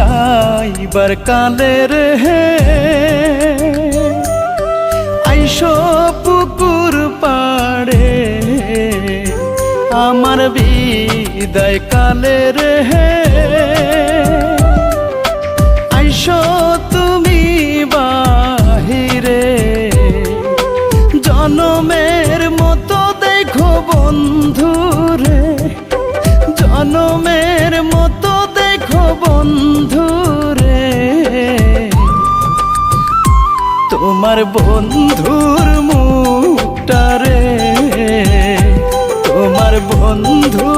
আইবার কালে রে আইসো পুকুর পাড়ে, আমার বিদায় কালে রে হে আইসো তুমি বাহিরে, জনমের মতো দেখো বন্ধুরে। জনমের তোমার বন্ধুর মুখটারে তোমার বন্ধু